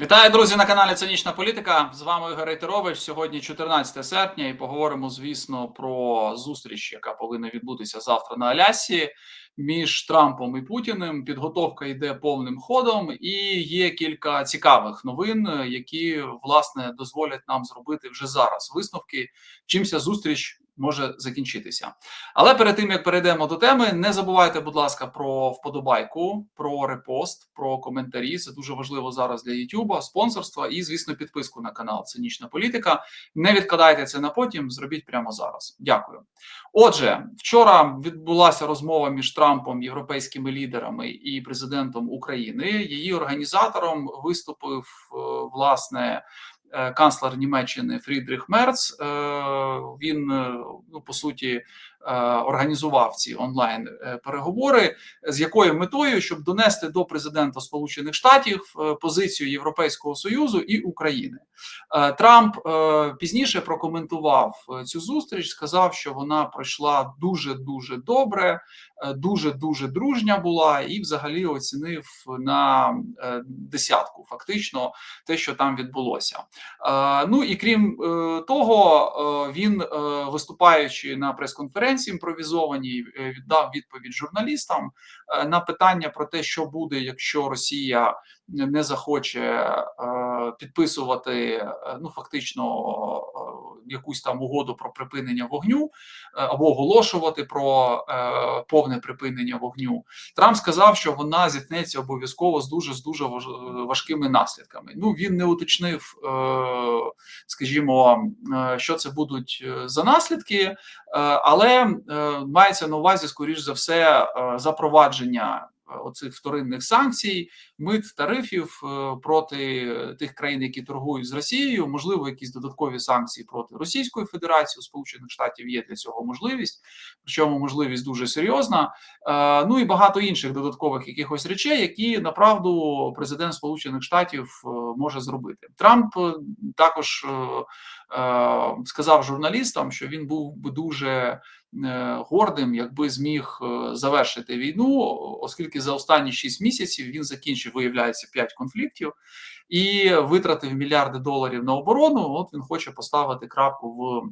Вітаю, друзі, на каналі Цинічна Політика. З вами Ігор Рейтерович. Сьогодні 14 серпня, і поговоримо, звісно, про зустріч, яка повинна відбутися завтра на Алясі між Трампом і Путіним. Підготовка йде повним ходом, і є кілька цікавих новин, які власне дозволять нам зробити вже зараз висновки. Чимся зустріч може закінчитися. Але перед тим як перейдемо до теми, не забувайте, будь ласка, про вподобайку, про репост, про коментарі. Це дуже важливо зараз для Ютуба, спонсорства і, звісно, підписку на канал Цинічна Політика. Не відкладайте це на потім, зробіть прямо зараз. Дякую. Отже, вчора відбулася розмова між Трампом, європейськими лідерами і президентом України. Її організатором виступив е, власне. Е, канцлер Німеччини Фрідріх Мерц. Е, він ну по суті організував ці онлайн переговори. З якою метою, щоб донести до президента Сполучених Штатів позицію Європейського союзу і України, Трамп пізніше прокоментував цю зустріч. Сказав, що вона пройшла дуже дуже добре, дуже дуже дружня була, і взагалі оцінив на десятку. Фактично, те, що там відбулося. Ну і крім е, того, е, він е, виступаючи на прес-конференції імпровізованій, віддав відповідь журналістам на питання про те, що буде, якщо Росія не захоче підписувати ну фактично якусь там угоду про припинення вогню або оголошувати про повне припинення вогню. Трамп сказав, що вона зіткнеться обов'язково з дуже з дуже важкими наслідками. Ну він не уточнив скажімо, е, що це будуть е, за наслідки, е, але мається на увазі, скоріш за все, запровадження оцих вторинних санкцій, мит тарифів проти тих країн, які торгують з Росією, можливо, якісь додаткові санкції проти Російської Федерації у Сполучених Штатів є для цього можливість, причому можливість дуже серйозна. Ну і багато інших додаткових якихось речей, які направду президент Сполучених Штатів може зробити. Трамп також сказав журналістам, що він був би дуже Е, гордим, якби зміг е, завершити війну, оскільки за останні 6 місяців він закінчив, виявляється, 5 конфліктів і витратив мільярди доларів на оборону. От він хоче поставити крапку в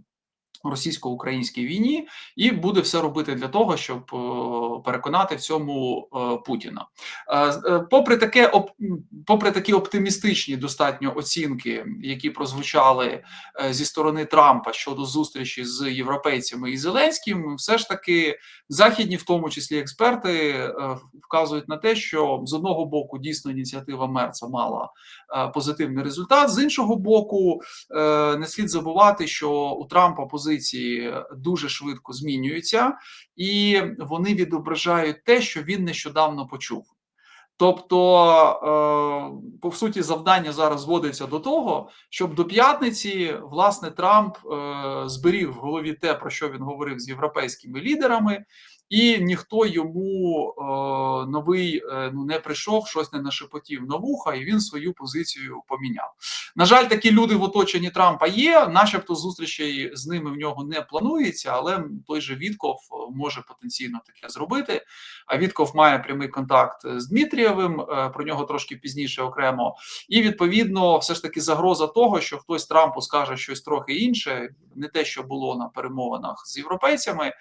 російсько-українській війні, і буде все робити для того, щоб е, переконати в цьому е, Путіна. Е, попри таке, попри такі оптимістичні достатньо оцінки, які прозвучали зі сторони Трампа щодо зустрічі з європейцями і Зеленським, все ж таки західні, в тому числі експерти, вказують на те, що з одного боку дійсно ініціатива Мерца мала позитивний результат, з іншого боку, не слід забувати, що у Трампа позиція позиції дуже швидко змінюються, і вони відображають те, що він нещодавно почув. Тобто, е, по суті, завдання зараз зводиться до того, щоб до п'ятниці власне Трамп е, зберіг в голові те, про що він говорив з європейськими лідерами, і ніхто йому е, новий е, ну не прийшов, щось не нашепотів на вуха, і він свою позицію поміняв. На жаль, такі люди в оточенні Трампа є, начебто, зустрічей з ними в нього не планується, але той же Вітков може потенційно таке зробити. А Вітков має прямий контакт з Дмитрієвим, е, про нього трошки пізніше окремо. І відповідно, все ж таки загроза того, що хтось Трампу скаже щось трохи інше, не те, що було на перемовинах з європейцями, е,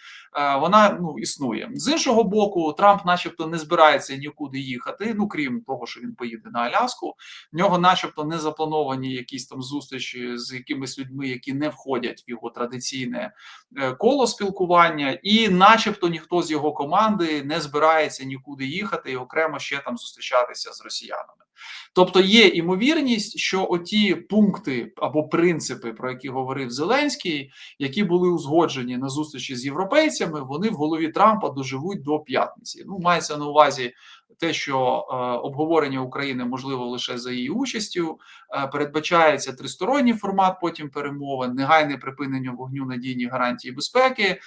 вона ну існує з іншого боку. Трамп, начебто, не збирається нікуди їхати. Ну крім того, що він поїде на Аляску. В нього, начебто, не заплановані якісь там зустрічі з якимись людьми, які не входять в його традиційне е, коло спілкування, і, начебто, ніхто з його команди не збирається нікуди їхати і окремо ще там зустрічатися з росіянами. Тобто є імовірність, що оті пункти або принципи, про які говорив Зеленський, які були узгоджені на зустрічі з європейцями, вони в голові Трампа доживуть до п'ятниці. Ну, мається на увазі те, що е, обговорення України можливо лише за її участю, е, передбачається тристоронній формат, потім перемовин, негайне припинення вогню надійні гарантії безпеки.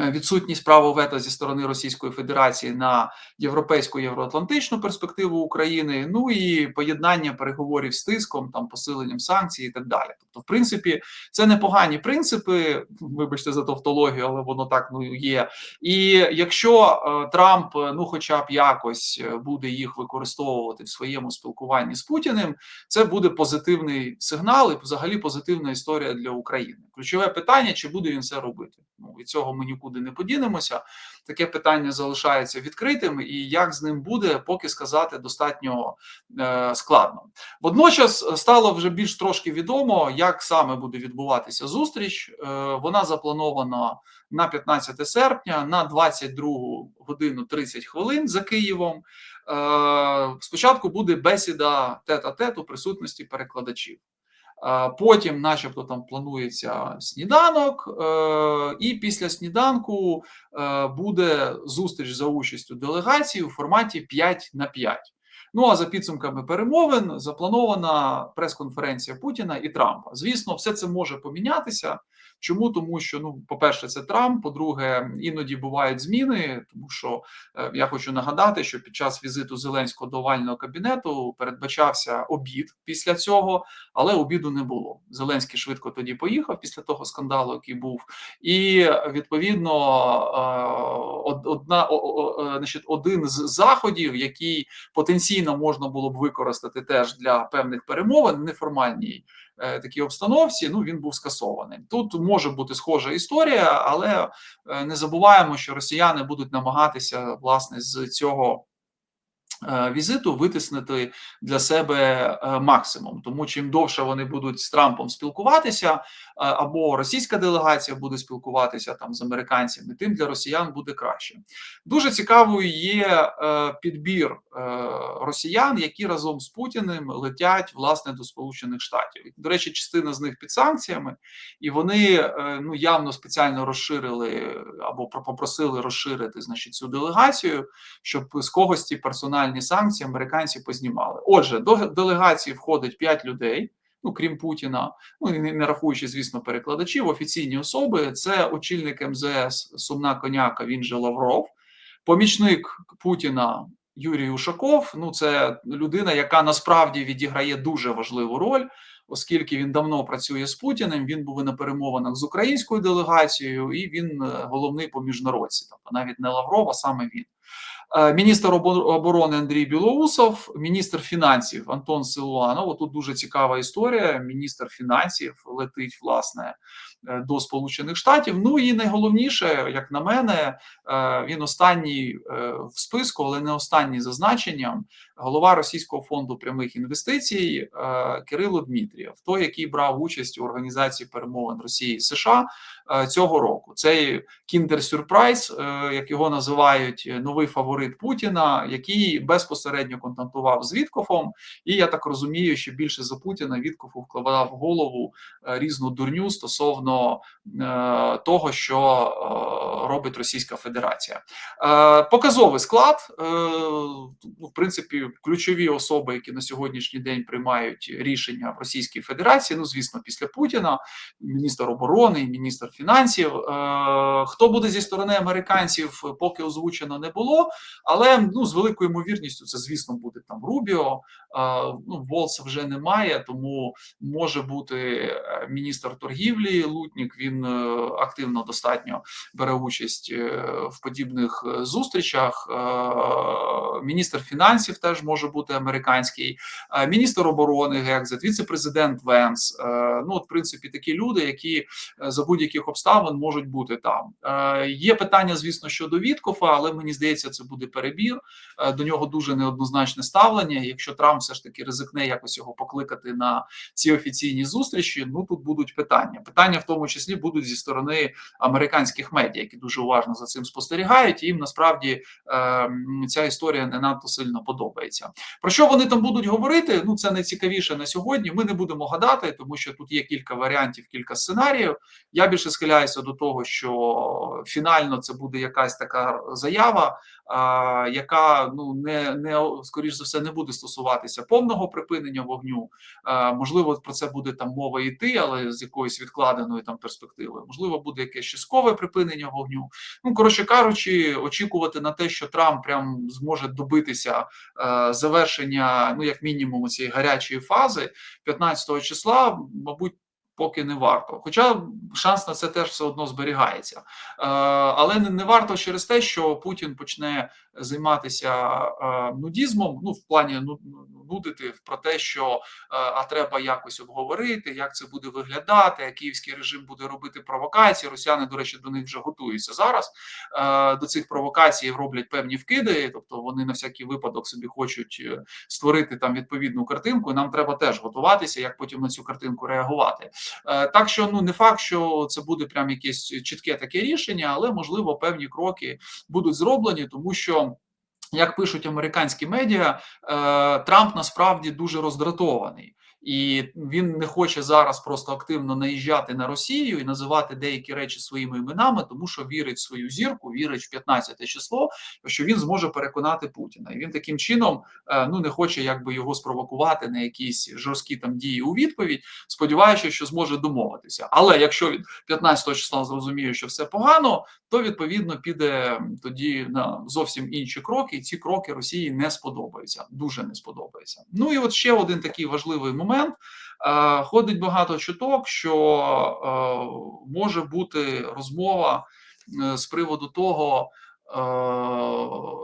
Е, відсутність права вето зі сторони Російської Федерації на європейську євроатлантичну перспективу України, ну і поєднання переговорів з тиском, там посиленням санкцій і так далі. Тобто, в принципі, це непогані принципи. Вибачте за тавтологію, але воно так ну є. І якщо е, Трамп, ну, хоча б якось е, буде їх використовувати в своєму спілкуванні з Путіним, це буде позитивний сигнал і взагалі позитивна історія для України. Ключове питання: чи буде він це робити? Ну від цього ми нікуди нікуди не подінемося. Таке питання залишається відкритим, і як з ним буде, поки сказати достатньо е, складно. Водночас стало вже більш трошки відомо, як саме буде відбуватися зустріч. Е, вона запланована на 15 серпня на 22 годину 30 хвилин за Києвом. Е, спочатку буде бесіда тет-а-тет у присутності перекладачів. Потім, начебто, там планується сніданок, е, і після сніданку е, буде зустріч за участю делегації у форматі 5 на 5. Ну а за підсумками перемовин запланована прес-конференція Путіна і Трампа. Звісно, все це може помінятися. Чому тому, що ну, по-перше, це Трамп. По-друге, іноді бувають зміни, тому що е, я хочу нагадати, що під час візиту Зеленського до овального кабінету передбачався обід після цього, але обіду не було. Зеленський швидко тоді поїхав після того скандалу, який був, і відповідно е, одна е, значить, один з заходів, який потенційно можна було б використати теж для певних перемовин, неформальній такій обстановці, ну він був скасований. Тут може бути схожа історія, але е, не забуваємо, що росіяни будуть намагатися власне з цього. Е, візиту витиснути для себе максимум, тому чим довше вони будуть з Трампом спілкуватися, або російська делегація буде спілкуватися там з американцями, тим для росіян буде краще. Дуже цікавою є підбір росіян, які разом з Путіним летять власне до Сполучених Штатів. До речі, частина з них під санкціями, і вони е, ну явно спеціально розширили або попросили розширити значить цю делегацію, щоб з когось ці персональні санкції американці познімали. Отже, до делегації входить 5 людей. Ну, крім Путіна, ну і не рахуючи, звісно, перекладачів, офіційні особи це очільник МЗС Сумна Коняка. Він же Лавров, помічник Путіна Юрій Ушаков. Ну, це людина, яка насправді відіграє дуже важливу роль, оскільки він давно працює з Путіним. Він був на перемовинах з українською делегацією, і він е, головний по міжнародці. Тобто навіть не Лавров, а саме він. Е, міністр оборони Андрій Білоусов, міністр фінансів Антон Силуанов. Тут дуже цікава історія. Міністр фінансів летить власне Е, до Сполучених Штатів. Ну і найголовніше, як на мене, він останній в списку, але не останній за значенням. Голова Російського фонду прямих інвестицій Кирило Дмитрієв, той, який брав участь у організації перемовин Росії і США цього року. Цей кіндер сюрприз, як його називають, новий фаворит Путіна, який безпосередньо контактував з Віткофом. І я так розумію, що більше за Путіна Віткофу вкладав в голову різну дурню стосовно е, того, що е, робить Російська Федерація. Е, показовий склад, ну, в принципі, ключові особи, які на сьогоднішній день приймають рішення в Російській Федерації. Ну, звісно, після Путіна, міністр оборони, міністр фінансів. Хто буде зі сторони американців, поки озвучено не було. Але ну з великою ймовірністю, це звісно буде там Рубіо. Ну Волса вже немає, тому може бути міністр торгівлі. Лутнік він е, активно достатньо бере участь е, в подібних е, зустрічах. Міністр фінансів теж може бути американський, міністр оборони Гекзет, віце-президент Венс. Ну, от, в принципі, такі люди, які за будь-яких обставин можуть бути там. Є питання, звісно, щодо Віткофа, але мені здається, це буде перебір. До нього дуже неоднозначне ставлення. Якщо Трамп все ж таки ризикне якось його покликати на ці офіційні зустрічі, ну тут будуть питання. Питання в тому числі будуть зі сторони американських медіа, які дуже уважно за цим спостерігають. І їм насправді е, ця історія не надто сильно подобається. Сподобається. Про що вони там будуть говорити? Ну це найцікавіше на сьогодні. Ми не будемо гадати, тому що тут є кілька варіантів, кілька сценаріїв. Я більше схиляюся до того, що фінально це буде якась така заява, яка ну не не скоріш за все не буде стосуватися повного припинення вогню. Можливо, про це буде там мова йти, але з якоюсь відкладеною там перспективою. Можливо, буде якесь часткове припинення вогню. Ну коротше кажучи, очікувати на те, що Трамп прям зможе добитися завершення, ну як мінімум, цієї гарячої фази 15 числа, мабуть. Поки не варто, хоча шанс на це теж все одно зберігається, е, але не варто через те, що Путін почне займатися е, нудізмом. Ну в плані ну, нудити про те, що е, а треба якось обговорити, як це буде виглядати, як київський режим буде робити провокації. Росіяни, до речі, до них вже готуються зараз. До цих провокацій роблять певні вкиди, тобто вони на всякий випадок собі хочуть створити там відповідну картинку. і Нам треба теж готуватися, як потім на цю картинку реагувати. Так що ну не факт, що це буде прям якесь чітке таке рішення, але можливо певні кроки будуть зроблені, тому що. Як пишуть американські медіа, Трамп насправді дуже роздратований і він не хоче зараз просто активно наїжджати на Росію і називати деякі речі своїми іменами, тому що вірить в свою зірку, вірить в 15 число, що він зможе переконати Путіна. І він таким чином е, ну не хоче якби його спровокувати на якісь жорсткі там дії у відповідь, сподіваючись, що зможе домовитися. Але якщо він 15 числа зрозуміє, що все погано, то відповідно піде тоді на зовсім інші кроки. І ці кроки Росії не сподобаються, дуже не сподобаються. Ну і от ще один такий важливий момент момент. Е, ходить багато чуток, що е, може бути розмова е, з приводу того,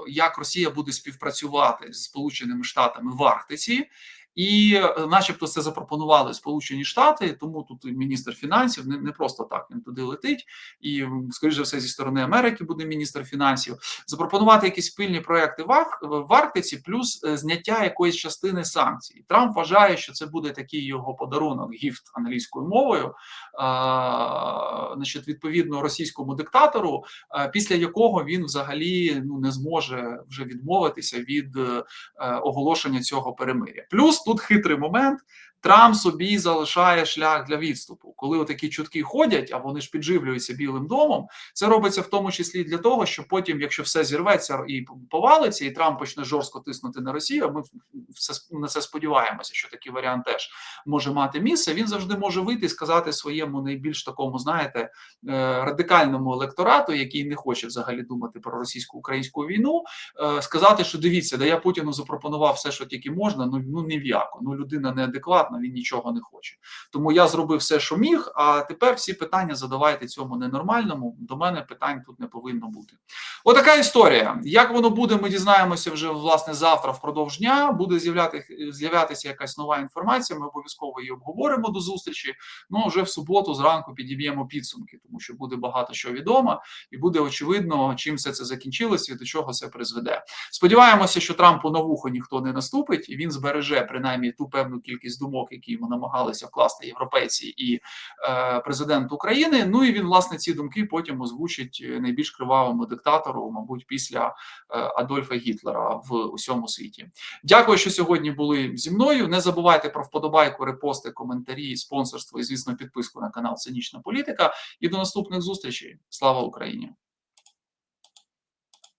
як Росія буде співпрацювати з Сполученими Штатами в Арктиці. І, е, начебто, це запропонували Сполучені Штати, тому тут міністр фінансів не не просто так він туди летить, і скоріше все зі сторони Америки буде міністр фінансів. Запропонувати якісь спільні проекти в, в Арктиці, плюс е, зняття якоїсь частини санкцій. Трамп вважає, що це буде такий його подарунок, гіфт англійською мовою, а, значить, відповідно російському диктатору, а, після якого він взагалі ну не зможе вже відмовитися від а, е, оголошення цього перемиря. Плюс тут хитрий момент. Трамп собі залишає шлях для відступу. Коли такі чутки ходять, а вони ж підживлюються Білим домом. Це робиться в тому числі для того, щоб потім, якщо все зірветься і повалиться, і Трамп почне жорстко тиснути на Росію. Ми все на це сподіваємося, що такий варіант теж може мати місце. Він завжди може вийти і сказати своєму найбільш такому, знаєте, е, радикальному електорату, який не хоче взагалі думати про російсько-українську війну, е, сказати, що дивіться, да я Путіну запропонував все, що тільки можна. Ну ну ні в яку. Ну людина неадекватна адекватно, він нічого не хоче. Тому я зробив все, що міг. А тепер всі питання задавайте цьому ненормальному. До мене питань тут не повинно бути. Отака історія. Як воно буде, ми дізнаємося вже власне завтра впродовж дня. Буде з'являтися якась нова інформація. Ми обов'язково її обговоримо до зустрічі. Ну вже в суботу зранку підіб'ємо підсумки, тому що буде багато що відомо, і буде очевидно, чим все це закінчилося і до чого це призведе. Сподіваємося, що Трампу на вухо ніхто не наступить, і він збереже принаймні ту певну кількість думок блок, який ми намагалися вкласти європейці і е, президент України. Ну і він власне ці думки потім озвучить найбільш кривавому диктатору, мабуть, після е, Адольфа Гітлера в усьому світі. Дякую, що сьогодні були зі мною. Не забувайте про вподобайку, репости, коментарі, спонсорство і звісно підписку на канал Цинічна Політика. І до наступних зустрічей. Слава Україні!